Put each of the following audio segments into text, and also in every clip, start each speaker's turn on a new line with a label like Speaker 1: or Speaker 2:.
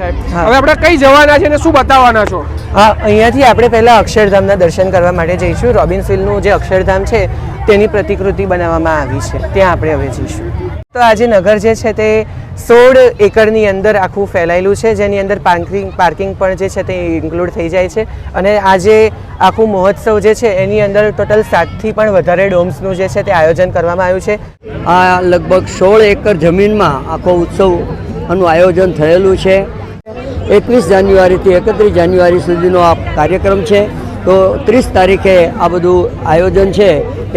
Speaker 1: સાહેબ. હવે આપણે કઈ જવાના છે અને શું બતાવવાના છો?
Speaker 2: હા અહીંયાથી આપણે પહેલાં અક્ષરધામના દર્શન કરવા માટે જઈશું. રોબિન રોબિન્સવિલનું જે અક્ષરધામ છે તેની પ્રતિકૃતિ બનાવવામાં આવી છે. ત્યાં આપણે હવે જઈશું. તો આજે નગર જે છે તે સોળ એકરની અંદર આખું ફેલાયેલું છે જેની અંદર પાર્કિંગ પાર્કિંગ પણ જે છે તે ઇન્ક્લુડ થઈ જાય છે. અને આજે આખું મહોત્સવ જે છે એની અંદર ટોટલ સાતથી પણ વધારે ડોમ્સનું જે છે તે આયોજન કરવામાં આવ્યું છે.
Speaker 3: આ લગભગ સોળ એકર જમીનમાં આખો ઉત્સવનું આયોજન થયેલું છે. એકવીસ જાન્યુઆરીથી એકત્રીસ જાન્યુઆરી સુધીનો આ કાર્યક્રમ છે. તો ત્રીસ તારીખે આ બધું આયોજન છે.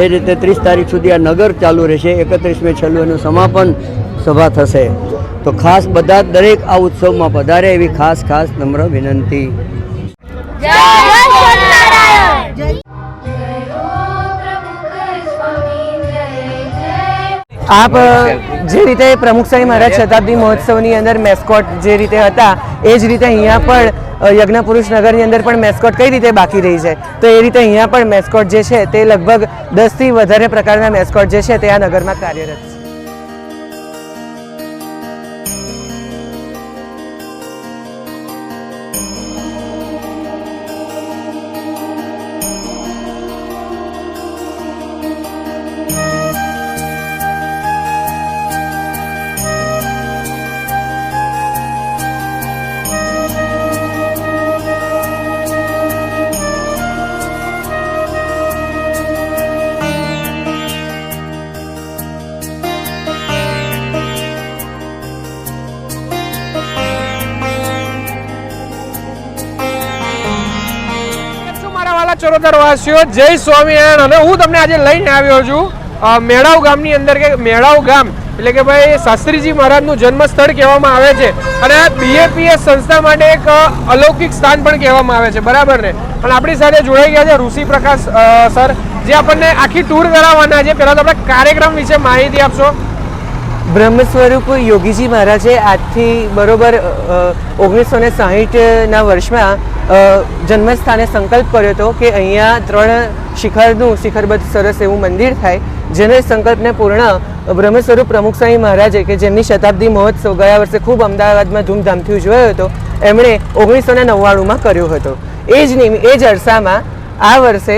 Speaker 3: એ રીતે ત્રીસ તારીખ સુધી આ નગર ચાલુ રહેશે. એકત્રીસમે છેલ્લું એનું સમાપન સભા થશે. તો ખાસ બધા દરેક આ ઉત્સવમાં પધારે એવી ખાસ ખાસ નમ્ર વિનંતી.
Speaker 2: આપ જે રીતે પ્રમુખ સ્વામી મહારાજ શતાબ્દી મહોત્સવની અંદર મેસ્કોટ જે રીતે હતા એ જ રીતે અહીંયા પણ યજ્ઞપુરુષ નગરની અંદર પણ મેસ્કોટ કઈ રીતે બાકી રહી છે? તો એ રીતે અહીંયા પણ મેસ્કોટ જે છે તે લગભગ દસથી વધારે પ્રકારના મેસ્કોટ જે છે તે આ નગરમાં કાર્યરત છે.
Speaker 1: વાસીઓ જય સ્વામિનારાયણ. અને હું તમને આજે લઈને આવ્યો છું મેળાવ ગામની અંદર કે મેળાવ ગામ, એટલે કે ભાઈ શાસ્ત્રીજી મહારાજનું જન્મસ્થળ કહેવામાં આવે છે. અને બીએપીએસ સંસ્થા માટે એક અલૌકિક સ્થાન પણ કહેવામાં આવે છે. બરાબર ને? અને આપણી સાથે જોડાઈ ગયા છે ઋષિ પ્રકાશ સર, જે આપણને આખી ટૂર કરાવવાના છે. પહેલાં તો આપણે કાર્યક્રમ વિશે માહિતી આપશો.
Speaker 2: બ્રહ્મ સ્વરૂપ યોગીજી મહારાજે આજથી બરોબર ઓગણીસો ને સાહીઠના વર્ષમાં જન્મસ્થાને સંકલ્પ કર્યો હતો કે અહીંયા ત્રણ શિખરનું શિખરબદ્ધ સરસ એવું મંદિર થાય, જેને સંકલ્પને પૂર્ણ બ્રહ્મસ્વરૂપ પ્રમુખ સ્વામી મહારાજે, કે જેમની શતાબ્દી મહોત્સવ ગયા વર્ષે ખૂબ અમદાવાદમાં ધૂમધામથી ઉજવાયો હતો, એમણે ઓગણીસો ને નવ્વાણુંમાં કર્યો હતો. એ જ નિમ, એ જ અરસામાં આ વર્ષે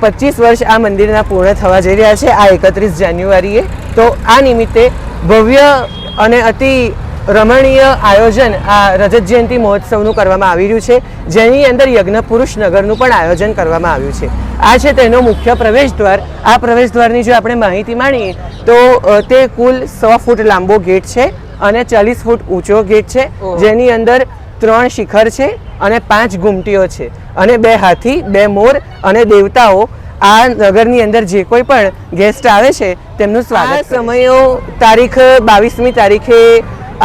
Speaker 2: પચીસ વર્ષ આ મંદિરના પૂર્ણ થવા જઈ રહ્યા છે, આ એકત્રીસ જાન્યુઆરીએ. તો આ નિમિત્તે ભવ્ય અને અતિ રમણીય આયોજન આ રજત જયંતિ મહોત્સવનું કરવામાં આવી રહ્યું છે. જેની અંદર યજ્ઞપુરુષ નગરનું પણ આયોજન કરવામાં આવ્યું છે. આ છે તેનો મુખ્ય પ્રવેશ દ્વાર. આ પ્રવેશ દ્વારની જો આપણે માહિતી માણીએ તો તે કુલ સો ફૂટ લાંબો ગેટ છે અને ચાલીસ ફૂટ ઊંચો ગેટ છે. જેની અંદર ત્રણ શિખર છે અને પાંચ ગુમટીઓ છે. અને બે હાથી બે મોર અને દેવતાઓ આ નગરની અંદર જે કોઈ પણ ગેસ્ટ આવે છે તેમનું સ્વાગત સમયો તારીખ બાવીસમી તારીખે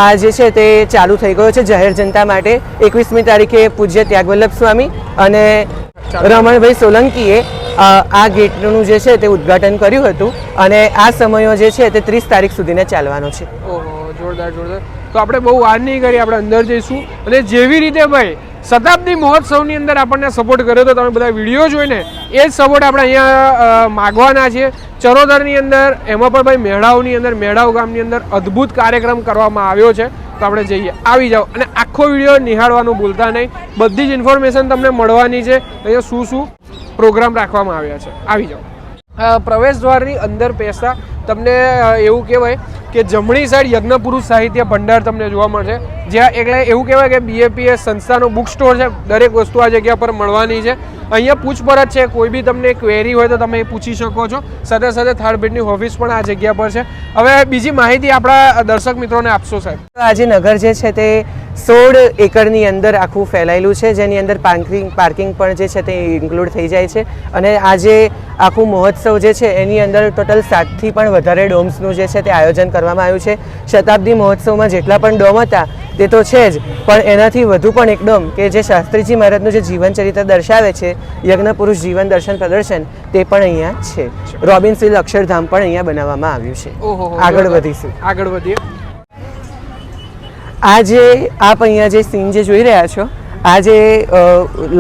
Speaker 2: આ જે છે તે ચાલુ થઈ ગયો છે જાહેર જનતા માટે. એકવીસમી તારીખે પૂજ્ય ત્યાગવલ્લભ સ્વામી અને રમણભાઈ સોલંકીએ આ ગેટનું જે છે તે ઉદ્ઘાટન કર્યું હતું અને આ સમયો જે છે તે ત્રીસ તારીખ સુધીને ચાલવાનો છે.
Speaker 1: ઓહો, જોરદાર જોરદાર. તો આપણે બહુ વાર નહીં કરી, આપણે અંદર જઈશું. અને જેવી રીતે ભાઈ શતાબ્દી મહોત્સવની અંદર આપણને સપોર્ટ કર્યો તો તમે બધા વીડિયો જોઈને એ જ સપોર્ટ આપણે અહીંયા માગવાના છે ચરોતરની અંદર, એમાં પણ ભાઈ મેળાવની અંદર મેળાવ ગામની અંદર અદ્ભુત કાર્યક્રમ કરવામાં આવ્યો છે. તો આપણે જઈએ. આવી જાઓ. અને આખો વીડિયો નિહાળવાનું ભૂલતા નહીં. બધી જ ઇન્ફોર્મેશન તમને મળવાની છે. અહીંયા શું શું પ્રોગ્રામ રાખવામાં આવ્યા છે. આવી જાઓ. પ્રવેશ દ્વારની અંદર બેસતા તમને એવું કહેવાય કે જમણી સાઈડ યજ્ઞપુરુષ સાહિત્ય ભંડાર તમને જોવા મળશે. જ્યાં એટલે એવું કહેવાય કે બીએપીએસ સંસ્થાનો બુક સ્ટોર છે. દરેક વસ્તુ આ જગ્યા પર મળવાની છે. અહીંયા પૂછપરછ છે. કોઈ બી તમને ક્વેરી હોય તો તમે પૂછી શકો છો. સાથે સાથે થર્ડ બ્રિડની ઓફિસ પણ આ જગ્યા પર છે. હવે બીજી માહિતી આપણા દર્શક મિત્રોને આપશો સાહેબ.
Speaker 2: આજે નગર જે છે તે સોળ એકરની અંદર આખું ફેલાયેલું છે. જેની અંદર પાર્કિંગ પાર્કિંગ પણ જે છે તે ઇન્ક્લુડ થઈ જાય છે. અને આજે આખું મહોત્સવ જે છે, એની અંદર ટોટલ સાતથી પણ વધારે ડોમ્સનું જે છે તે આયોજન કરવામાં આવ્યું છે. શતાબ્દી મહોત્સવમાં જેટલા પણ ડોમ હતા તે તો છે જ પણ એનાથી વધુ પણ એક ડોમ કે જે શાસ્ત્રીજી મહારાજનું જે જીવન ચરિત્ર દર્શાવે છે યજ્ઞ પુરુષ જીવન દર્શન પ્રદર્શન તે પણ અહીંયા છે. રોબિન્સવિલ અક્ષરધામ પણ અહીંયા બનાવવામાં આવ્યું છે. આગળ વધીશું.
Speaker 1: આગળ વધીએ.
Speaker 2: આ જે આપ અહીંયા જે સીન જે જોઈ રહ્યા છો આ જે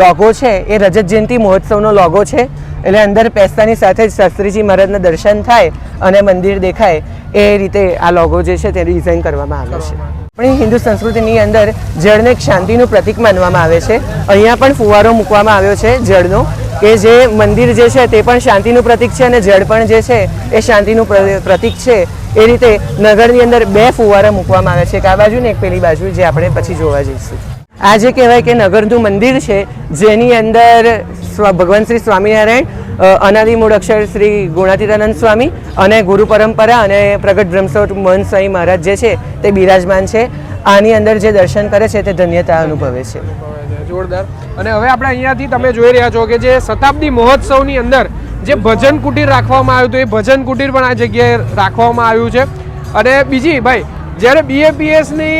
Speaker 2: લોગો છે, એ રજત જયંતિ મહોત્સવનો લોગો છે. એટલે અંદર પેસ્તાની સાથે જ શાસ્ત્રીજી મહારાજના દર્શન થાય અને મંદિર દેખાય, એ રીતે આ લોગો જે છે તે ડિઝાઇન કરવામાં આવે છે. આપણી હિન્દુ સંસ્કૃતિની અંદર જળને એક શાંતિનું પ્રતીક માનવામાં આવે છે. અહીંયા પણ ફુવારો મૂકવામાં આવ્યો છે જળનો. કે જે મંદિર જે છે તે પણ શાંતિનું પ્રતીક છે અને જળ પણ જે છે એ શાંતિનું પ્રતિક છે. એ રીતે નગરની અંદર બે ફુવારા મૂકવામાં આવ્યા છે. એક આ બાજુ ને એક પેલી બાજુ જે આપણે પછી જોવા જઈશું. આ જે કહેવાય કે નગરનું મંદિર છે, જેની અંદર ભગવાન શ્રી સ્વામિનારાયણ અનાદિ મૂળ અક્ષર શ્રી ગુણાતીતાનંદ સ્વામી અને ગુરુ પરંપરા અને પ્રગટ બ્રહ્મસોટ મોહન સ્વામી મહારાજ જે છે, તે બિરાજમાન છે. આની અંદર જે દર્શન કરે છે, તે ધન્યતા અનુભવે છે.
Speaker 1: જોરદાર. અને હવે આપણે અહીંયાથી તમે જોઈ રહ્યા છો કે જે શતાબ્દી મહોત્સવની અંદર જે ભજન કુટીર રાખવામાં આવ્યું હતું, એ ભજન કુટીર પણ આ જગ્યાએ રાખવામાં આવ્યું છે. અને બીજી, ભાઈ જ્યારે બીએપીએસની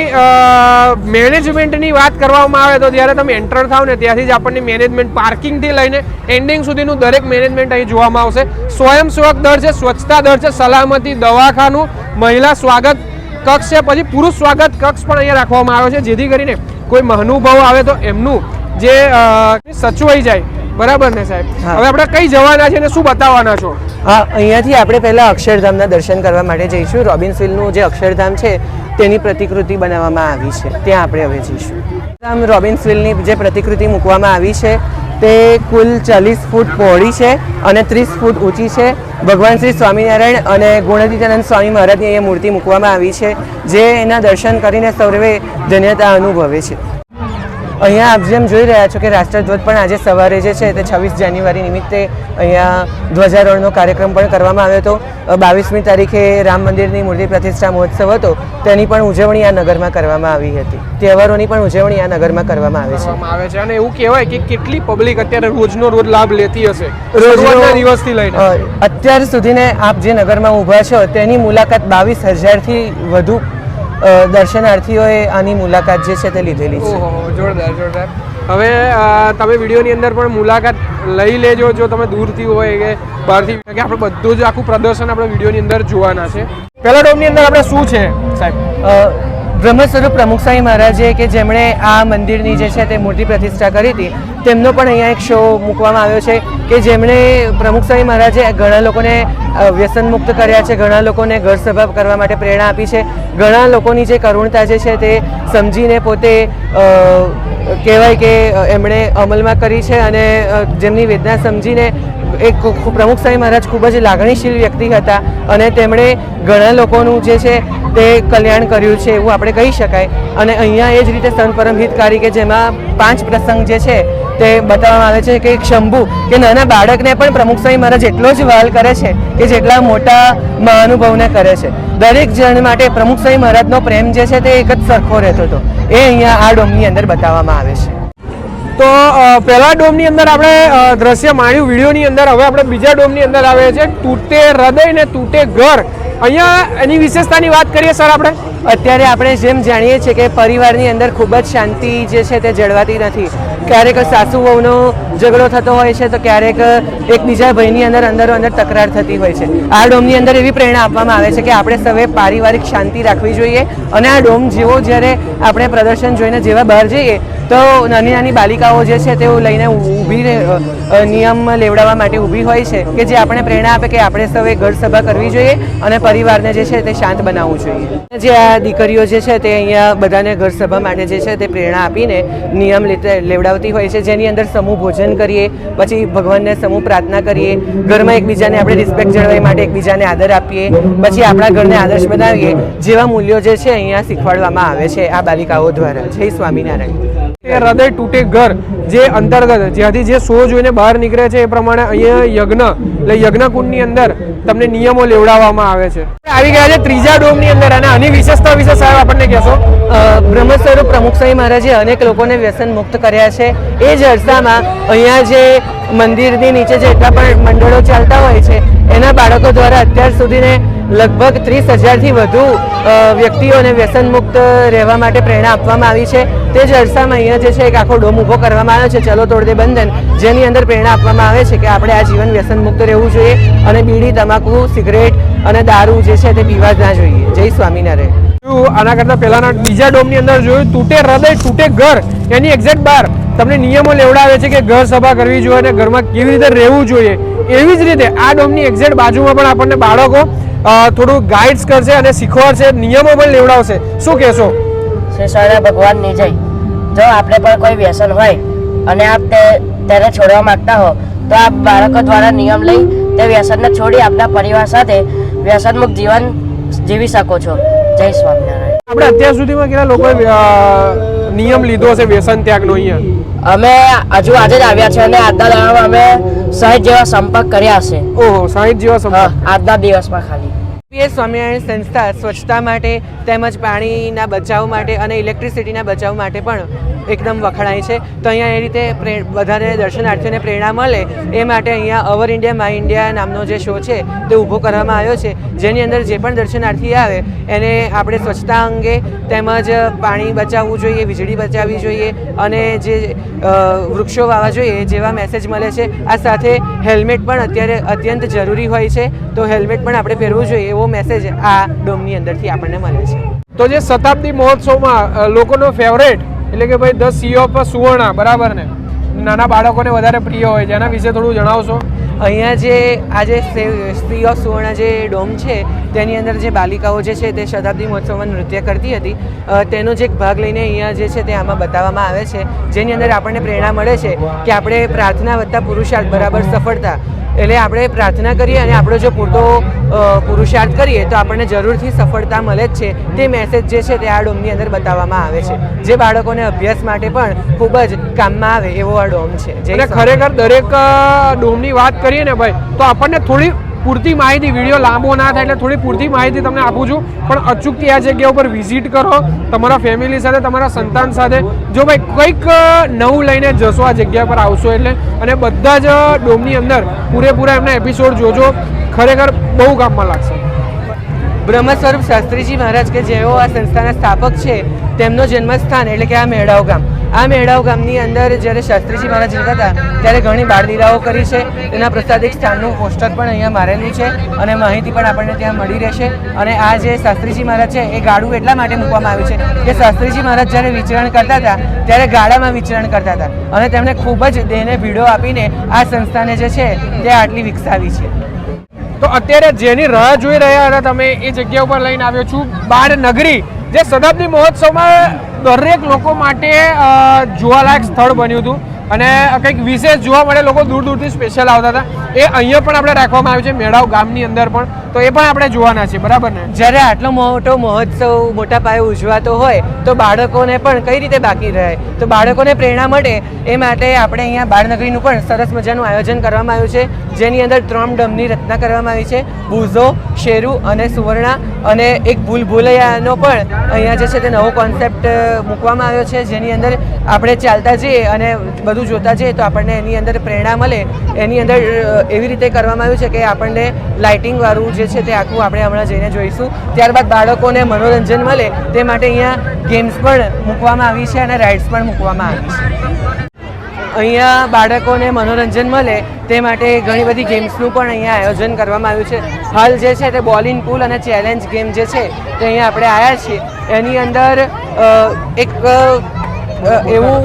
Speaker 1: મેનેજમેન્ટની વાત કરવામાં આવે તો જ્યારે તમે એન્ટર થાવ ને ત્યાંથી જ આપણને મેનેજમેન્ટ પાર્કિંગથી લઈને એન્ડિંગ સુધીનું દરેક મેનેજમેન્ટ અહીં જોવામાં આવશે. સ્વયંસેવક દળ છે, સ્વચ્છતા દળ છે, સલામતી દવાખાનું, મહિલા સ્વાગત કક્ષ છે, પછી પુરુષ સ્વાગત કક્ષ પણ અહીંયા રાખવામાં આવ્યો છે. જેથી કરીને કોઈ મહાનુભાવ આવે તો એમનું જે સચવાઈ જાય બરાબર ને સાહેબ? હવે આપણે કઈ જવાના છે ને શું બતાવવાના છો?
Speaker 2: હા અહીંયાથી આપણે પહેલાં અક્ષરધામના દર્શન કરવા માટે જઈશું. રોબિન્સવિલનું જે અક્ષરધામ છે તેની પ્રતિકૃતિ બનાવવામાં આવી છે. ત્યાં આપણે હવે જઈશું. આમ રોબિન્સવિલની જે પ્રતિકૃતિ મૂકવામાં આવી છે તે કુલ ચાલીસ ફૂટ પહોળી છે અને ત્રીસ ફૂટ ઊંચી છે. ભગવાન શ્રી સ્વામિનારાયણ અને ગુણાદિત્યાનંદ સ્વામી મહારાજની અહીંયા મૂર્તિ મૂકવામાં આવી છે જે એના દર્શન કરીને સૌરવે ધન્યતા અનુભવે છે. અહીંયા આપ જેમ જોઈ રહ્યા છો કે રાષ્ટ્રધ્વજ પણ આજે સવારે જે છે તે છવ્વીસ જાન્યુઆરી નિમિત્તે અહીંયા ધ્વજારોહણનો કાર્યક્રમ પણ કરવામાં આવ્યો હતો. બાવીસમી તારીખે રામ મંદિરની મૂર્તિ પ્રતિષ્ઠા મહોત્સવ હતો. તેની પણ ઉજવણી આ નગરમાં કરવામાં આવી હતી. તહેવારોની પણ ઉજવણી આ નગરમાં કરવામાં આવે છે.
Speaker 1: આવે છે. અને એવું કહેવાય કે કેટલી પબ્લિક અત્યારે રોજનો રોજ લાભ લેતી હશે.
Speaker 2: રોજના
Speaker 1: દિવસથી લઈને.
Speaker 2: અત્યાર સુધીને આપ જે નગરમાં ઊભા છો તેની મુલાકાત બાવીસ હજારથી વધુ દર્શનાર્થીઓએ આની મુલાકાત જે છે તે લીધેલી છે.
Speaker 1: જોરદાર જોરદાર. હવે તમે વિડીયોની અંદર પણ મુલાકાત લઈ લેજો જો તમે દૂરથી હોય કે બહારથી. કે આપણે બધું જ આખું પ્રદર્શન આપણે વિડીયોની અંદર જોવાના છે. પહેલા ડોમની અંદર આપણે શું છે સાહેબ?
Speaker 2: અ, બ્રહ્મ સ્વરૂપ પ્રમુખ મહારાજે કે જેમણે આ મંદિરની જે છે તે મૂર્તિ પ્રતિષ્ઠા કરી હતી તેમનો પણ અહીંયા એક શો મૂકવામાં આવ્યો છે કે જેમણે પ્રમુખ સ્વામી મહારાજે ઘણા લોકોને વ્યસન મુક્ત કર્યા છે ઘણા લોકોને ઘર સભા કરવા માટે પ્રેરણા આપી છે. ઘણા લોકોની જે કરુણતા જે છે તે સમજીને પોતે કહેવાય કે એમણે અમલમાં કરી છે અને જેમની વેદના સમજીને એક પ્રમુખ સ્વામી મહારાજ ખૂબ જ લાગણીશીલ વ્યક્તિ હતા અને તેમણે ઘણા લોકોનું જે છે તે કલ્યાણ કર્યું છે એવું આપણે કહી શકાય. અને અહીંયા એ જ રીતે સંત કે જેમાં પાંચ પ્રસંગ જે છે તે બતાવવામાં આવે છે કે એક શંભુ કે નાના બાળકને પણ પ્રમુખ સ્વામી મહારાજ એટલો જ વાલ કરે છે કે જેટલા મોટા મહાનુભાવને કરે છે. દરેક જણ માટે પ્રમુખ સ્વામી મહારાજનો પ્રેમ જે છે તે એક જ સરખો રહેતો હતો. એ અહીંયા આ ડોમની અંદર બતાવવામાં આવે છે.
Speaker 1: તો પહેલા ડોમની અંદર આપણે દ્રશ્ય માણ્યું વિડીયોની અંદર. હવે આપણે બીજા ડોમની અંદર આવે છે તૂટે હૃદય ને તૂટે ઘર. અહીંયા એની વિશેષતાની વાત કરીએ સર આપણે?
Speaker 2: અત્યારે આપણે જેમ જાણીએ છીએ કે પરિવારની અંદર ખૂબ જ શાંતિ જે છે તે જળવાતી નથી. ક્યારેક સાસુ વહુનો ઝઘડો થતો હોય છે, તો ક્યારેક એકબીજા ભાઈની અંદર અંદરો અંદર તકરાર થતી હોય છે. આ ડોમની અંદર એવી પ્રેરણા આપવામાં આવે છે કે આપણે સૌએ પારિવારિક શાંતિ રાખવી જોઈએ અને આ ડોમ જેવો જ્યારે આપણે પ્રદર્શન જોઈને જેવા બહાર જઈએ, તો નાની નાની બાલિકાઓ જે છે તેઓ લઈને ઊભી નિયમ લેવડાવવા માટે ઊભી હોય છે કે જે આપણે પ્રેરણા આપે કે આપણે સૌએ ઘર સભા કરવી જોઈએ અને પરિવારને જે છે તે શાંત બનાવવું જોઈએ. જે આ દીકરીઓ જે છે તે અહીંયા બધાને ઘર સભા માટે જે છે તે પ્રેરણા આપીને નિયમ લેતે- લેવડાવતી હોય છે, જેની અંદર સમૂહ ભોજન કરીએ, પછી ભગવાનને સમૂહ પ્રાર્થના કરીએ, ઘરમાં એકબીજાને આપણે રિસ્પેક્ટ જળવાઈ માટે એકબીજાને આદર આપીએ, પછી આપણા ઘરને આદર્શ બનાવીએ, જેવા મૂલ્યો જે છે, અહીંયા શીખવાડવામાં આવે છે આ બાલિકાઓ દ્વારા. જય સ્વામિનારાયણ.
Speaker 1: હૃદય તૂટે ઘર જે અંતર્ગત જ્યાંથી જે શો જોઈને બહાર નીકળે છે એ પ્રમાણે અહીંયા યજ્ઞ એટલે યજ્ઞકુંડની અંદર તમને નિયમો લેવડાવવામાં આવે છે. આવી ગયા છે ત્રીજા ડોમની અંદર અને આની વિશેષતા વિશે સાહેબ આપણને કહેશો.
Speaker 2: અ, બ્રહ્મ સ્વરૂપ પ્રમુખ સ્વામી મહારાજે અનેક લોકોને વ્યસન મુક્ત કર્યા છે. એ જ અરસામાં અહીંયા જે મંદિરની નીચે જેટલા પણ મંડળો ચાલતા હોય છે, એના બાળકો દ્વારા અત્યાર સુધીને લગભગ ત્રીસ હજારથી વધુ વ્યક્તિઓને વ્યસન મુક્ત રહેવા માટે પ્રેરણા આપવામાં આવી છે. તે જ અરસામાં અહીંયા જે છે, એક આખો ડોમ ઊભો કરવામાં આવ્યો છે, ચલો તોડ દે બંધન, જેની અંદર પ્રેરણા આપવામાં આવે છે કે આપણે આ જીવન વ્યસન મુક્ત રહેવું જોઈએ અને બીડી, તમાકુ, સિગરેટ અને દારૂ જે છે તે પીવા જ ના જોઈએ. જય સ્વામિનારાયણ.
Speaker 1: આના કરતા પહેલાના બીજા ડોમની અંદર જોયું, તૂટે હૃદય, તૂટે ઘર, એની એક્ઝેક્ટ બાર તમને નિયમો લેવડાવે છે કે ઘર સભા કરવી જોઈએ અને ઘરમાં કેવી રીતે રહેવું જોઈએ એવી જ રીતે આ ડોમની એક્ઝેક્ટ બાજુમાં પણ આપણને બાળકો થોડું ગાઈડ્સ કરશે અને શીખવાડશે નિયમો પણ લેવડાવશે. શું કહેશો?
Speaker 4: શ્રી સ્વામિનારાયણ ભગવાનની જય. જો આપણે પણ કોઈ વ્યસન હોય અને આપ તેને છોડવા માંગતા હો તો આપ બાળકો દ્વારા નિયમ લઈ તે વ્યસનને છોડી આપના પરિવાર સાથે વ્યસનમુક્ત જીવન જીવી શકો છો. જય સ્વામિનારાયણ.
Speaker 1: આપણે અત્યાર સુધીમાં કેટલા લોકોએ અ, નિયમ લીધો હશે વ્યસન ત્યાગનો અહીંયા?
Speaker 4: અમે હજુ આજે જ આવ્યા છે અને આજના દાડામાં અમે સહિત જેવા સંપર્ક કર્યા છે.
Speaker 1: ઓહો સાહીઠ જેવા
Speaker 4: હા,
Speaker 1: સંપર્ક
Speaker 4: આજના દિવસમાં ખાલી.
Speaker 2: પીએસ સ્વામિનારાયણ સંસ્થા સ્વચ્છતા માટે તેમજ પાણીના બચાવ માટે અને ઇલેક્ટ્રિસિટીના બચાવ માટે પણ એકદમ વખણાય છે. તો અહીંયા એ રીતે વધારે દર્શનાર્થીઓને પ્રેરણા મળે એ માટે અહીંયા અવર ઇન્ડિયા માય ઇન્ડિયા નામનો જે શો છે તે ઊભો કરવામાં આવ્યો છે. જેની અંદર જે પણ દર્શનાર્થી આવે એને આપણે સ્વચ્છતા અંગે તેમજ પાણી બચાવવું જોઈએ, વીજળી બચાવવી જોઈએ અને જે વૃક્ષો વાવવા જોઈએ જેવા મેસેજ મળે છે. આ સાથે હેલ્મેટ પણ અત્યારે અત્યંત જરૂરી હોય છે. તો હેલ્મેટ પણ આપણે પહેરવું જોઈએ એવો મેસેજ આ ડોમની અંદરથી આપણને મળે છે.
Speaker 1: તો જે શતાબ્દી મહોત્સવમાં લોકોનો ફેવરેટ એટલે કે ભાઈ ધ સી ઓફ સુવર્ણા, બરાબર ને? નાના બાળકોને વધારે પ્રિય હોય છે. વિશે થોડું જણાવશો?
Speaker 2: અહીંયા જે આજે સ્ત્રી ઓફ સુવર્ણ જે ડોમ છે, તેની અંદર જે બાલિકાઓ જે છે, તે શતાબ્દી મહોત્સવમાં નૃત્ય કરતી હતી. તેનો જે એક ભાગ લઈને અહીંયા જે છે, તે આમાં બતાવવામાં આવે છે. જેની અંદર આપણને પ્રેરણા મળે છે કે આપણે પ્રાર્થના વધતા પુરુષાર્થ બરાબર સફળતા. એટલે આપણે પ્રાર્થના કરીએ અને આપણો જો પૂરતો પુરુષાર્થ કરીએ તો આપણને જરૂરથી સફળતા મળે જ છે. તે મેસેજ જે છે તે આ ડોમની અંદર બતાવવામાં આવે છે. જે બાળકોને અભ્યાસ માટે પણ ખૂબ જ કામમાં આવે એવો આ ડોમ છે.
Speaker 1: ખરેખર દરેક ડોમની વાત કરીએ ને ભાઈ તો આપણને થોડી પૂરતી માહિતી, વીડિયો લાંબો ના થાય એટલે થોડી પૂરતી માહિતી તમને આપું છું. પણ અચૂકથી આ જગ્યા ઉપર વિઝિટ કરો, તમારા ફેમિલી સાથે, તમારા સંતાન સાથે. જો ભાઈ કંઈક નવું લઈને જશો આ જગ્યા પર આવશો એટલે, અને બધા જ ડોમની અંદર પૂરેપૂરા એમના એપિસોડ જોજો. ખરેખર બહુ કામમાં લાગશે.
Speaker 2: બ્રહ્મ સ્વરૂપ શાસ્ત્રીજી મહારાજ કે જેઓ આ સંસ્થાના સ્થાપક છે, તેમનો જન્મસ્થાન એટલે કે આ મેળાવ ગામ. આ મેળાવ ગામની અંદર જ્યારે શાસ્ત્રીજી મહારાજ રહેતા હતા, ત્યારે ઘણી બાળલીલાઓ કરી છે. તેના પ્રસાદિક સ્થાનનું પોસ્ટર પણ અહીંયા મારેલું છે અને માહિતી પણ આપણને ત્યાં મળી રહેશે. અને આ જે શાસ્ત્રીજી મહારાજ છે, એ ગાડું એટલા માટે મૂકવામાં આવ્યું છે કે શાસ્ત્રીજી મહારાજ જ્યારે વિચરણ કરતા હતા, ત્યારે ગાડામાં વિચરણ કરતા હતા. અને તેમણે ખૂબ જ દેહને ભીડો આપીને આ સંસ્થાને જે છે, તે આટલી વિકસાવી છે.
Speaker 1: તો અત્યારે જેની રાહ જોઈ રહ્યા હતા તમે એ જગ્યા ઉપર લઈને આવ્યો છું, બાર નગરી, જે શતાબ્દી મહોત્સવમાં દરેક લોકો માટે જોવાલાયક સ્થળ બન્યું હતું. અને કંઈક વિશેષ જોવા મળે, લોકો દૂર દૂરથી સ્પેશિયલ આવતા હતા. એ અહીંયા પણ આપણે રાખવામાં આવ્યું છે, મેળાવ ગામની અંદર પણ. તો એ પણ આપણે જોવાના છે બરાબર ને?
Speaker 2: જ્યારે આટલો મોટો મહોત્સવ મોટા પાયે ઉજવાતો હોય, તો બાળકોને પણ કઈ રીતે બાકી રહે? તો બાળકોને પ્રેરણા મળે એ માટે આપણે અહીંયા બાળનગરીનું પણ સરસ મજાનું આયોજન કરવામાં આવ્યું છે. જેની અંદર ત્રણ ડમની રચના કરવામાં આવી છે. બુઝો, શેરુ અને સુવર્ણા અને એક ભૂલ ભૂલૈયાનો પણ અહીંયા જે છે તે નવો કોન્સેપ્ટ મૂકવામાં આવ્યો છે. જેની અંદર આપણે ચાલતા જઈએ અને બધું જોતા જઈએ તો આપણને એની અંદર પ્રેરણા મળે. એની અંદર એવી રીતે કરવામાં આવ્યું છે કે આપણને લાઇટિંગવાળું જે છે તે આખું આપણે હમણાં જઈને જોઈશું. ત્યારબાદ બાળકોને મનોરંજન મળે તે માટે અહીંયા ગેમ્સ પણ મૂકવામાં આવી છે અને રાઇડ્સ પણ મૂકવામાં આવી છે. અહીંયા બાળકોને મનોરંજન મળે તે માટે ઘણી બધી ગેમ્સનું પણ અહીંયા આયોજન કરવામાં આવ્યું છે. હાલ જે છે તે બોલ ઇન પુલ અને ચેલેન્જ ગેમ જે છે તે અહીંયા આપણે આવ્યા છીએ. એની અંદર એક એવું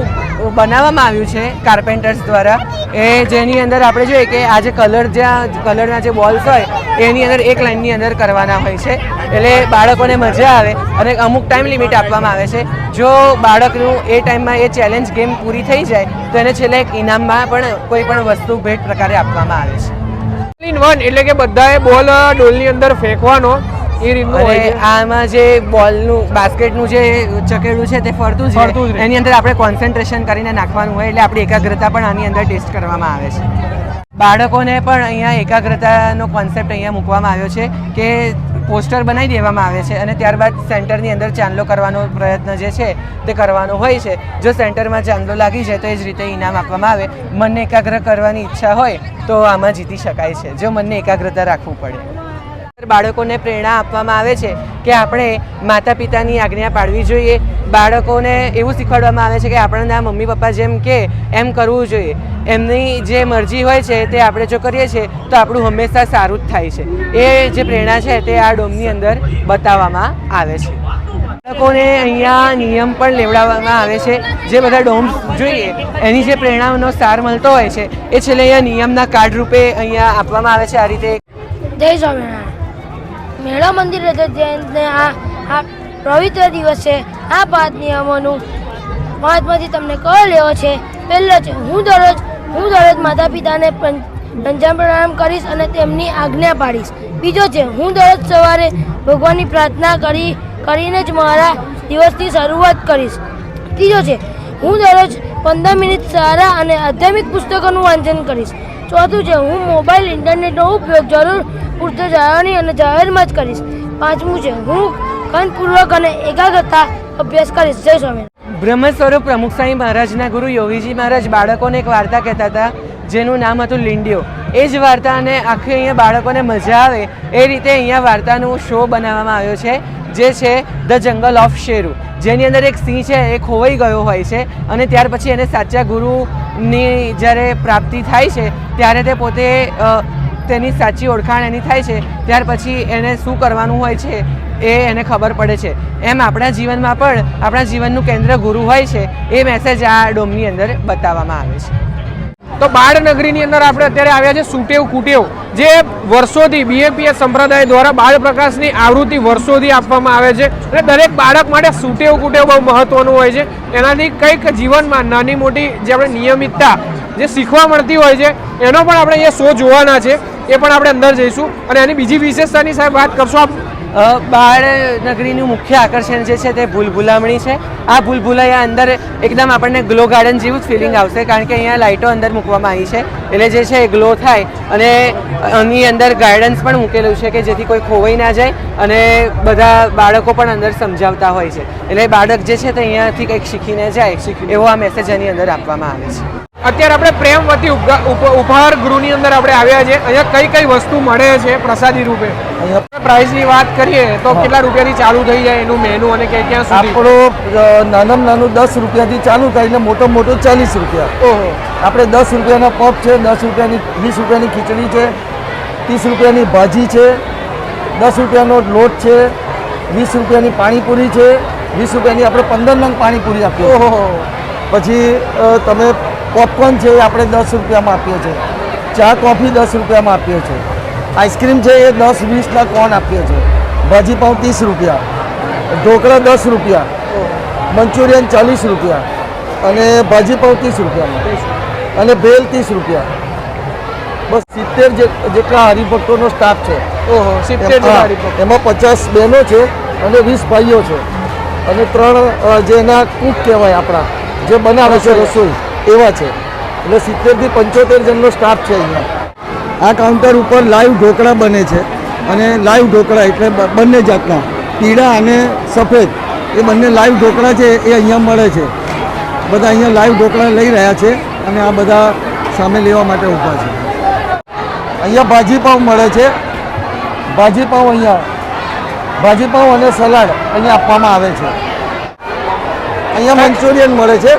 Speaker 2: બનાવવામાં આવ્યું છે કાર્પેન્ટર્સ દ્વારા. એ જેની અંદર આપણે જોઈએ કે આ જે કલર જ્યાં કલરના જે બોલ્સ હોય, એની અંદર એક લાઇનની અંદર કરવાના હોય છે. એટલે બાળકોને મજા આવે અને અમુક ટાઈમ લિમિટ આપવામાં આવે છે. જો બાળકનું એ ટાઈમમાં એ ચેલેન્જ ગેમ પૂરી થઈ જાય, તો એને છેલ્લે એક ઇનામમાં પણ કોઈ પણ વસ્તુ ભેટ પ્રકારે આપવામાં આવે છે.
Speaker 1: ઇન વન એટલે કે બધાએ બોલ ડોલની અંદર ફેંકવાનો.
Speaker 2: અને
Speaker 1: છે.
Speaker 2: આમાં જે બોલનું બાસ્કેટનું જે ચકેડું છે તે ફરતું રહે. એની અંદર આપણે કોન્સન્ટ્રેશન કરીને નાખવાનું હોય એટલે આપણી એકાગ્રતા પણ આની અંદર ટેસ્ટ કરવામાં આવે છે. બાળકોને પણ અહીંયા એકાગ્રતાનો કોન્સેપ્ટ અહીંયા મૂકવામાં આવ્યો છે કે પોસ્ટર બનાવી દેવામાં આવે છે અને ત્યારબાદ સેન્ટરની અંદર ચાંદલો કરવાનો પ્રયત્ન જે છે તે કરવાનો હોય છે. જો સેન્ટરમાં ચાંદલો લાગી જાય તો એ જ રીતે ઇનામ આપવામાં આવે. મનને એકાગ્ર કરવાની ઈચ્છા હોય તો આમાં જીતી શકાય છે. જો મનને એકાગ્રતા રાખવું પડે. બાળકોને પ્રેરણા આપવામાં આવે છે કે આપણે માતા પિતાની આજ્ઞા પાડવી જોઈએ. બાળકોને એવું શીખવાડવામાં આવે છે કે આપણને મમ્મી પપ્પા જેમ કે એમ કરવું જોઈએ. એમની જે મરજી હોય છે તે આપણે જો કરીએ છીએ તો આપણું હંમેશા સારું જ થાય છે. એ જે પ્રેરણા છે તે આ ડોમની અંદર બતાવવામાં આવે છે. બાળકોને અહીંયા નિયમ પણ લેવડાવવામાં આવે છે. જે બધા ડોમ્સ જોઈએ, એની જે પ્રેરણાનો સાર મળતો હોય છે, એ છેલ્લે અહીંયા નિયમના કાર્ડ રૂપે અહીંયા આપવામાં આવે છે. આ રીતે
Speaker 5: જય સ્વામિનારાયણ. મેળા મંદિર રજત જયંતને આ આ પવિત્ર દિવસ આ પાંચ નિયમોનું મહાત્માથી તમને કયો લેવો છે. પહેલો છે હું દરરોજ હું દરરોજ માતા પિતાને પં- પંચામ પ્રણામ કરીશ અને તેમની આજ્ઞા પાડીશ. બીજો છે હું દરરોજ સવારે ભગવાનની પ્રાર્થના કરી કરીને જ મારા દિવસની શરૂઆત કરીશ. ત્રીજો છે, હું દરરોજ પંદર મિનિટ સારા અને આધ્યાત્મિક પુસ્તકોનું વાંચન કરીશ. ચોથું છે. હું મોબાઈલ, ઇન્ટરનેટનો ઉપયોગ જરૂર પૂરતો જાળવણી અને જાહેરમાં જ કરીશ. પાંચમું છે, હું કનપૂર્વક અને એકાગ્રતા અભ્યાસ કરીશ. જય સ્વામી
Speaker 2: બ્રહ્મ સ્વરૂપ પ્રમુખ સ્વામી મહારાજના ગુરુ યોગીજી મહારાજ બાળકોને એક વાર્તા કહેતા હતા, જેનું નામ હતું લિંડિયો. એ જ વાર્તાને આખી અહીંયા બાળકોને મજા આવે એ રીતે અહીંયા વાર્તાનું શો બનાવવામાં આવ્યો છે. જે છે ધ જંગલ ઓફ શેરુ જેની અંદર એક સિંહ છે, એ ખોવાઈ ગયો હોય છે અને ત્યાર પછી એને સાચા ગુરુની જ્યારે પ્રાપ્તિ થાય છે, ત્યારે તે પોતે તેની સાચી ઓળખાણ એની થાય છે, ત્યાર પછી એને શું કરવાનું હોય છે, એ એને ખબર પડે છે. એમ આપણા જીવનમાં પણ આપણા જીવનનું કેન્દ્ર ગુરુ હોય છે, એ મેસેજ આ ડોમની અંદર બતાવવામાં આવે છે.
Speaker 1: તો બાળનગરીની અંદર આપણે અત્યારે આવ્યા છે સુટેવ કુટેવ, જે વર્ષોથી બીએપીએસ સંપ્રદાય દ્વારા બાળ પ્રકાશની આવૃત્તિ વર્ષોથી આપવામાં આવે છે અને દરેક બાળક માટે સુટેવ કુટેવ બહુ મહત્વનું હોય છે. એનાથી કંઈક જીવનમાં નાની મોટી જે આપણે નિયમિતતા જે શીખવા મળતી હોય છે, એનો પણ આપણે અહીંયા શો જોવાના છે. એ પણ આપણે અંદર જઈશું અને એની બીજી વિશેષતાની સાહેબ વાત કરશું. આપ
Speaker 2: બાળ નગરીનું મુખ્ય આકર્ષણ જે છે તે ભૂલભુલામણી છે. આ ભૂલભુલાયા અંદર એકદમ આપણને ગ્લો ગાર્ડન જેવું જ ફિલિંગ આવશે કારણ કે અહીંયા લાઇટો અંદર મૂકવામાં આવી છે. એટલે જે છે એ ગ્લો થાય અને એની અંદર ગાઈડન્સ પણ મૂકેલું છે કે જેથી કોઈ ખોવાઈ ના જાય અને બધા બાળકો પણ અંદર સમજાવતા હોય છે. એટલે બાળક જે છે તે અહીંયાથી કંઈક શીખીને જાય એવો આ મેસેજ એની અંદર આપવામાં આવે છે.
Speaker 1: અત્યારે આપણે પ્રેમવતી ઉપહાર ગૃહની અંદર આપણે આવ્યા છે. અહીંયા કઈ કઈ વસ્તુ મળે છે પ્રસાદી રૂપે? પ્રાઇસની વાત કરીએ તો કેટલા રૂપિયાથી ચાલુ થઈ જાય એનું મેનુ અને ક્યાં ક્યાં
Speaker 6: આપણો નાનામાં નાનું દસ રૂપિયાથી ચાલુ થાય ને મોટો મોટો ચાલીસ રૂપિયા.
Speaker 1: ઓહો.
Speaker 6: આપણે દસ રૂપિયાનો પપ છે દસ રૂપિયાની વીસ રૂપિયાની ખીચડી છે ત્રીસ રૂપિયાની ભાજી છે દસ રૂપિયાનો લોટ છે વીસ રૂપિયાની પાણીપુરી છે વીસ રૂપિયાની આપણે પંદર નંગ પાણીપુરી આપીએ.
Speaker 1: ઓહો.
Speaker 6: પછી તમે પોપકોર્ન છે એ આપણે દસ રૂપિયામાં આપીએ છીએ. ચા કોફી દસ રૂપિયામાં આપીએ છીએ. આઈસ્ક્રીમ છે એ દસ વીસના કોન આપીએ છીએ. ભાજી પાઉં ત્રીસ રૂપિયા. ઢોકળા દસ રૂપિયા. મંચુરિયન ચાલીસ રૂપિયા. અને ભાજી પાઉં ત્રીસ રૂપિયામાં. અને ભેલ ત્રીસ રૂપિયા. બસ સિત્તેર જેટલા હરિભક્તોનો સ્ટાફ છે.
Speaker 1: ઓહો સિત્તેર.
Speaker 6: એમાં પચાસ બહેનો છે અને વીસ ભાઈઓ છે. અને ત્રણ જે એના કૂક કહેવાય આપણા. જે બનાવે છે રસોઈ. એવા છે. એટલે સિત્તેરથી પંચોતેર જણનો સ્ટાફ છે અહીંયા. આ કાઉન્ટર ઉપર લાઈવ ઢોકળા બને છે અને લાઈવ ઢોકળા એટલે બંને જાતના, પીળા અને સફેદ. એ બંને લાઈવ ઢોકળા છે, એ અહીંયા મળે છે. બધા અહીંયા લાઈવ ઢોકળા લઈ રહ્યા છે અને આ બધા સામે લેવા માટે ઊભા છે. અહીંયા ભાજીપાવ મળે છે. ભાજીપાવ અહીંયા ભાજીપાવ અને સલાડ અહીંયા આપવામાં આવે છે. અહીંયા મંચુરિયન મળે છે.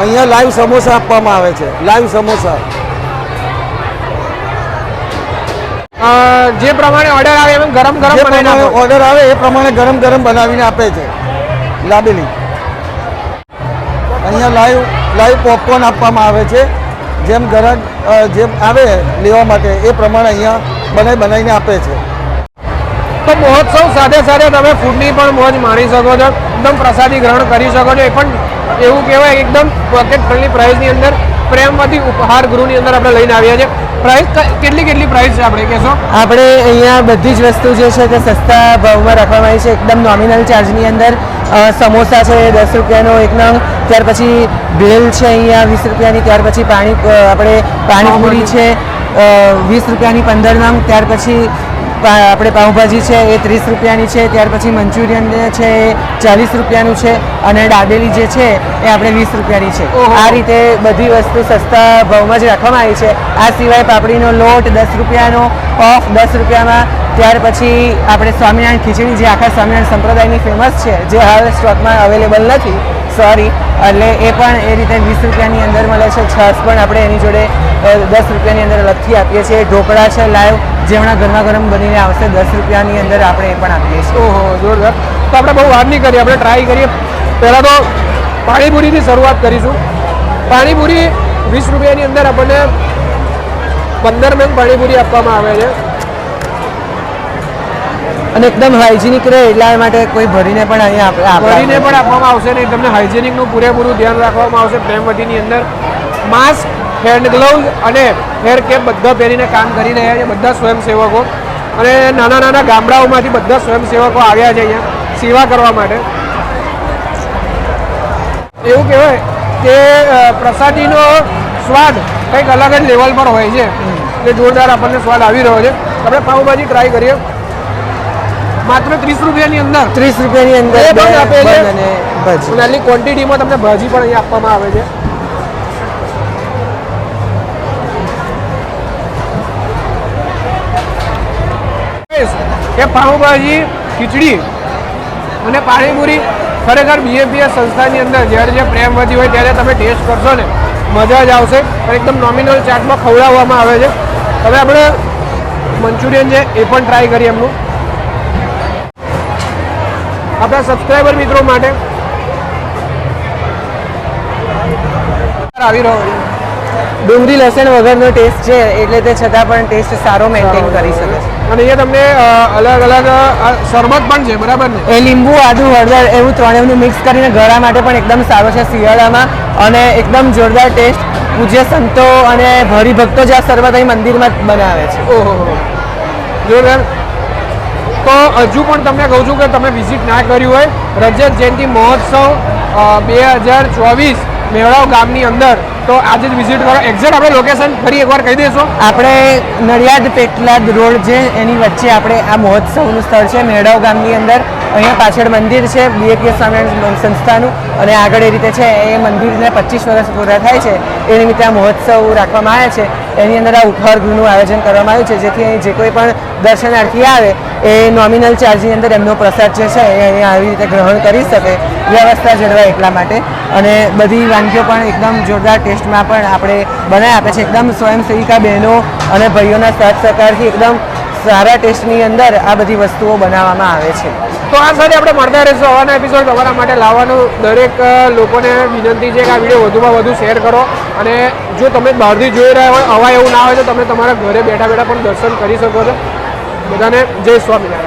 Speaker 6: અહીંયા લાઈવ સમોસા આપવામાં આવે છે. લાઈવ સમોસા.
Speaker 1: જે પ્રમાણે ઓર્ડર આવે એમ ગરમ ગરમ બનાવીને
Speaker 6: ઓર્ડર આવે એ પ્રમાણે ગરમ ગરમ બનાવીને આપે છે. લાબેલી અહીંયા લાઈવ લાઈવ પોપકોર્ન આપવામાં આવે છે. જેમ ગરમ જેમ આવે લેવા માટે એ પ્રમાણે અહીંયા બનાવી બનાવીને આપે છે.
Speaker 1: તો મહોત્સવ સાથે સાથે તમે ફૂડની પણ મોજ માણી શકો છો. એકદમ પ્રસાદી ગ્રહણ કરી શકો છો. એ પણ એવું કહેવાય એકદમ પોકેટ ફ્રેન્ડલી પ્રાઇસની અંદર પ્રેમમાંથી ઉપહાર ગૃહની અંદર આપણે લઈને આવ્યા છે પ્રાઇસ કેટલી કેટલી પ્રાઇસ છે આપણે કહેશો?
Speaker 2: આપણે અહીંયા બધી જ વસ્તુ જે છે તે સસ્તા ભાવમાં રાખવામાં આવી છે. એકદમ નોમિનલ ચાર્જની અંદર સમોસા છે દસ રૂપિયાનો એક નંગ ત્યાર પછી ભેલ છે અહીંયા વીસ રૂપિયાની ત્યાર પછી પાણી આપણે પાણીપુરી છે વીસ રૂપિયાની પંદર નંગ ત્યાર પછી આપણે પાઉંભાજી છે એ ત્રીસ રૂપિયાની છે ત્યાર પછી મંચુરિયન છે એ ચાલીસ રૂપિયાનું છે અને દાબેલી જે છે એ આપણે વીસ રૂપિયાની છે. આ રીતે બધી વસ્તુ સસ્તા ભાવમાં જ રાખવામાં આવી છે. આ સિવાય પાપડીનો લોટ દસ રૂપિયાનો ઓફ દસ રૂપિયામાં. ત્યાર પછી આપણે સ્વામિનારાયણ ખીચડી જે આખા સ્વામિનારાયણ સંપ્રદાયની ફેમસ છે જે હાલ સ્ટોકમાં અવેલેબલ નથી. સોરી એટલે એ પણ એ રીતે વીસ રૂપિયાની અંદર મળે છે છાશ પણ આપણે એની જોડે દસ રૂપિયાની અંદર લખી આપીએ છીએ. ઢોકળા છે લાઈવ જે હમણાં ગરમા ગરમ બનીને આવશે, દસ રૂપિયાની અંદર આપણે એ પણ આપીએ છીએ.
Speaker 1: ઓહો, જોરદાર. તો આપણે બહુ વાર નહીં કરીએ, આપણે ટ્રાય કરીએ. પહેલાં તો પાણીપુરીથી શરૂઆત કરીશું. પાણીપુરી વીસ રૂપિયાની અંદર આપણને પંદર નંગ પાણીપુરી આપવામાં આવે છે.
Speaker 2: અને એકદમ હાઇજેનિક રહે એટલા માટે કોઈ ભરીને પણ અહીંયા
Speaker 1: ભરીને પણ આપવામાં આવશે નહીં. તમને હાઇજેનિકનું પૂરેપૂરું ધ્યાન રાખવામાં આવશે. પ્રેમવતીની અંદર માસ્ક હેન્ડ ગ્લોવ્સ અને હેર કેપ બધા પહેરીને કામ કરી રહ્યા છે. બધા સ્વયંસેવકો. અને નાના નાના ગામડાઓમાંથી બધા સ્વયંસેવકો આવ્યા છે અહીંયા સેવા કરવા માટે. એવું કહેવાય કે પ્રસાદીનો સ્વાદ કંઈક અલગ જ લેવલ પર હોય છે. એટલે જોરદાર આપણને સ્વાદ આવી રહ્યો છે. આપણે પાઉંભાજી ટ્રાય કરીએ. માત્ર ત્રીસ રૂપિયાની અંદર?
Speaker 2: ત્રીસ રૂપિયાની અંદર
Speaker 1: એ આપે છે.
Speaker 2: અને ભાજી.
Speaker 1: નાની ક્વોન્ટિટીમાં તમને ભાજી પણ અહીંયા આપવામાં આવે છે. એ પાઉંભાજી ખીચડી અને પાણીપુરી ખરેખર બીએપીએસ સંસ્થાની અંદર જ્યારે જે પ્રેમ વધી હોય ત્યારે તમે ટેસ્ટ કરશો ને મજા જ આવશે. એકદમ નોમિનલ ચાર્ટમાં ખવડાવવામાં આવે છે. હવે આપણે મંચુરિયન છે એ પણ ટ્રાય કરીએ એમનું. આપણા સબસ્ક્રાઈબર મિત્રો માટે. આવી રહ્યો.
Speaker 2: ડુંગળી લસણ વગરનો ટેસ્ટ છે એટલે તે છતાં પણ ટેસ્ટ સારો મેન્ટેન કરી શકે છે.
Speaker 1: અને અહીંયા તમને અલગ અલગ શરબત પણ છે બરાબર ને?
Speaker 2: એ લીંબુ આદુ હળદર એવું ત્રણેયનું મિક્સ કરીને ગળા માટે પણ એકદમ સારો છે શિયાળામાં. અને એકદમ જોરદાર ટેસ્ટ પૂજ્ય સંતો અને હરિભક્તો જે આ શરબત અહીં મંદિરમાં બનાવે છે.
Speaker 1: ઓહો જોરદાર. તો હજુ પણ તમને કહું છું કે તમે વિઝિટ ના કર્યું હોય. રજત જયંતિ મહોત્સવ બે હજાર ચોવીસ મેળાવ ગામની અંદર. તો આજે જ વિઝિટ કરો. એક્ઝેક્ટ આપણે લોકેશન ફરી એકવાર કહી દેશો
Speaker 2: આપણે નડિયાદ પેટલાદ રોડ છે. એની વચ્ચે આપણે આ મહોત્સવનું સ્થળ છે, મેળાવ ગામની અંદર. અહીંયા પાછળ મંદિર છે બીએપીએસ સ્વામિનારાયણ સંસ્થાનું. અને આગળ એ રીતે છે, એ મંદિરને પચીસ વર્ષ પૂરા થાય છે. એ નિમિત્તે આ મહોત્સવ રાખવામાં આવે છે. એની અંદર આ ઉપહાર ગૃહનું આયોજન કરવામાં આવ્યું છે. જેથી અહીં જે કોઈ પણ દર્શનાર્થી આવે, એ નોમિનલ ચાર્જની અંદર એમનો પ્રસાદ જે છે, એ અહીંયા આવી રીતે ગ્રહણ કરી શકે. વ્યવસ્થા જળવાય એટલા માટે. અને બધી વાનગીઓ પણ એકદમ જોરદાર ટેસ્ટમાં પણ આપણે બનાવી આપે છે. એકદમ સ્વયંસેવિકા બહેનો અને ભાઈઓના સાથ સહકારથી એકદમ સારા ટેસ્ટની અંદર આ બધી વસ્તુઓ બનાવવામાં આવે છે.
Speaker 1: તો આ સાથે આપણે મળતા રહીશું હવાના એપિસોડ તમારા માટે લાવવાનું. દરેક લોકોને વિનંતી છે કે આ વીડિયો વધુમાં વધુ શેર કરો. અને જો તમે બહારથી જોઈ રહ્યા હોય હવા એવું ના હોય તો તમે તમારા ઘરે બેઠા બેઠા પણ દર્શન કરી શકો છો. બધાને જય સ્વામિનારાયણ.